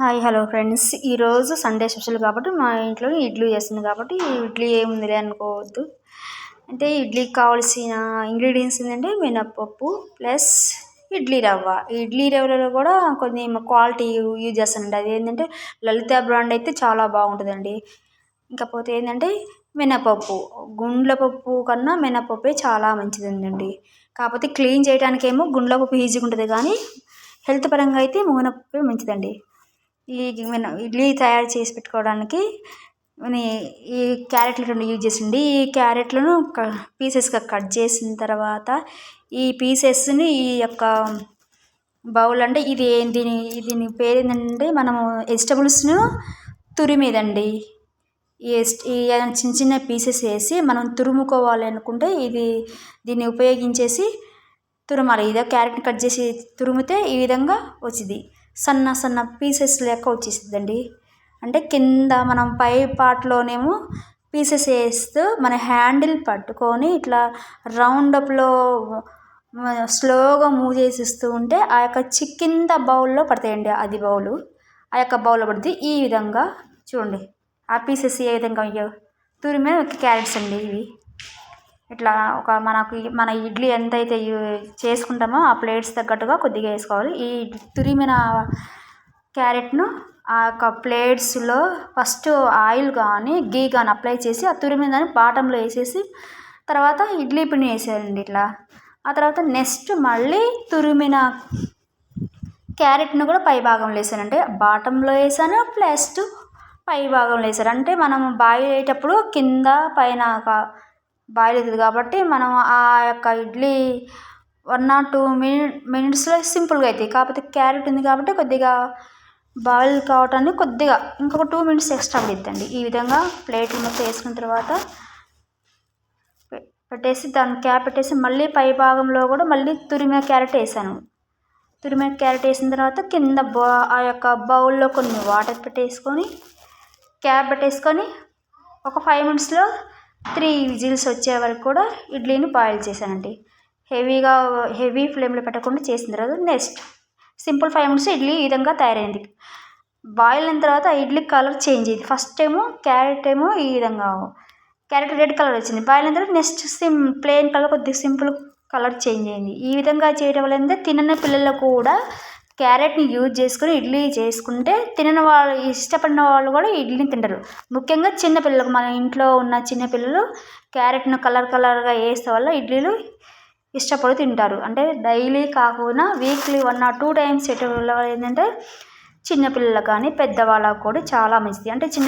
Hi hello friends. ఈరోజు Sunday special కాబట్టి మా ఇంట్లో ఇడ్లీ చేస్తుంది కాబట్టి ఇడ్లీ ఏముందిలే అనుకోవద్దు. అంటే ఇడ్లీకి కావాల్సిన ఇంగ్రీడియంట్స్ ఏంటంటే మినప్పప్పు ప్లస్ ఇడ్లీ రవ్వ. ఇడ్లీ రవ్వలో కూడా కొన్ని క్వాలిటీ యూజ్ చేస్తానండి. అది ఏంటంటే లలిత బ్రాండ్ అయితే చాలా బాగుంటుందండి. ఇంకపోతే ఏంటంటే మినపప్పు. గుండ్ల పప్పు కన్నా మినపప్పే చాలా మంచిదండి. కాకపోతే క్లీన్ చేయడానికేమో గుండ్ల పప్పు ఈజీగా ఉంటుంది కానీ హెల్త్ పరంగా అయితే మినపప్పే మంచిదండి. ఈ ఇడ్లీ తయారు చేసి పెట్టుకోవడానికి ఈ క్యారెట్లు రెండు యూజ్ చేసిండి. ఈ క్యారెట్లను పీసెస్గా కట్ చేసిన తర్వాత ఈ పీసెస్ని ఈ యొక్క బౌల్ అంటే ఇది దీని దీని పేరు ఏంటంటే మనము వెజిటబుల్స్ను తురిమేదండి ఈ చిన్న చిన్న పీసెస్ వేసి మనం తురుముకోవాలి అనుకుంటే ఇది దీన్ని ఉపయోగించేసి తురమాలి. ఇదే క్యారెట్ని కట్ చేసి తురిమితే ఈ విధంగా వచ్చింది. సన్న సన్న పీసెస్ లెక్క వచ్చేసిద్దండి. అంటే కింద మనం పై పార్ట్లోనేమో పీసెస్ వేస్తూ మన హ్యాండిల్ పట్టుకొని ఇట్లా రౌండప్లో స్లోగా మూవ్ చేసిస్తూ ఉంటే ఆ యొక్క చిక్కింద బౌల్లో పడతాయండి అది బౌలు ఆ యొక్క బౌల్లో పడితే ఈ విధంగా చూడండి. ఆ పీసెస్ ఏ విధంగా అయ్యో. తురిమే క్యారెట్స్ అండి ఇవి. ఇట్లా ఒక మనకు మన ఇడ్లీ ఎంతైతే చేసుకుంటామో ఆ ప్లేట్స్ తగ్గట్టుగా కొద్దిగా వేసుకోవాలి. ఈ తురిమిన క్యారెట్ను ఆ యొక్క ప్లేట్స్లో ఫస్ట్ ఆయిల్ కానీ గీ కానీ అప్లై చేసి ఆ తురిమిన దాన్ని బాటంలో వేసేసి తర్వాత ఇడ్లీ పిండి వేసేయండి ఇట్లా. ఆ తర్వాత నెక్స్ట్ మళ్ళీ తురిమిన క్యారెట్ను కూడా పై భాగంలో వేసాను అంటే బాటంలో వేసాను ప్లస్ పై భాగంలో వేసాను. అంటే మనం బాయిల్ అయ్యేటప్పుడు కింద పైన బాయిల్ అవుతుంది కాబట్టి మనం ఆ యొక్క idli one or two minute మినిట్స్లో సింపుల్గా అవుతాయి కాకపోతే క్యారెట్ ఉంది కాబట్టి కొద్దిగా బాయిల్ కావటానికి కొద్దిగా ఇంకొక టూ మినిట్స్ ఎక్స్ట్రా పడుతుందండి ఈ విధంగా ప్లేట్ మొత్తం వేసుకున్న తర్వాత పెట్టేసి దాని క్యాప్ పెట్టేసి మళ్ళీ పై భాగంలో కూడా మళ్ళీ తురిమిన క్యారెట్ వేసాను. తురిమిన క్యారెట్ వేసిన తర్వాత కింద బౌ ఆ యొక్క బౌల్లో కొన్ని వాటర్ పెట్టేసుకొని క్యాప్ పెట్టేసుకొని ఒక ఫైవ్ మినిట్స్లో త్రీ విజిల్స్ వచ్చే వరకు కూడా ఇడ్లీని బాయిల్ చేశానండి. హెవీగా హెవీ ఫ్లేమ్లో పెట్టకుండా చేసిన తర్వాత next simple five minutes idli ఈ విధంగా తయారైంది. బాయిల్ అయిన తర్వాత ఇడ్లీ కలర్ చేంజ్ అయింది. ఫస్ట్ ఏమో క్యారెట్ ఏమో ఈ విధంగా క్యారెట్ రెడ్ కలర్ వచ్చింది. బాయిల్ అయిన తర్వాత నెక్స్ట్ సిమ్ ప్లెయిన్ కలర్ కొద్దిగా సింపుల్ కలర్ చేంజ్ అయింది. ఈ విధంగా చేయడం వల్ల తినని పిల్లలకు కూడా క్యారెట్ని యూజ్ చేసుకుని ఇడ్లీ చేసుకుంటే తినని వాళ్ళు ఇష్టపడిన వాళ్ళు కూడా ఇడ్లీని తింటారు. ముఖ్యంగా చిన్నపిల్లలకు మన ఇంట్లో ఉన్న చిన్నపిల్లలు క్యారెట్ను కలర్ కలర్గా వేస్తే వల్ల ఇడ్లీలు ఇష్టపడి తింటారు. అంటే డైలీ కాకుండా weekly one or two times ఏంటంటే చిన్నపిల్లలకు కానీ పెద్దవాళ్ళకు కూడా చాలా మంచిది. అంటే చిన్న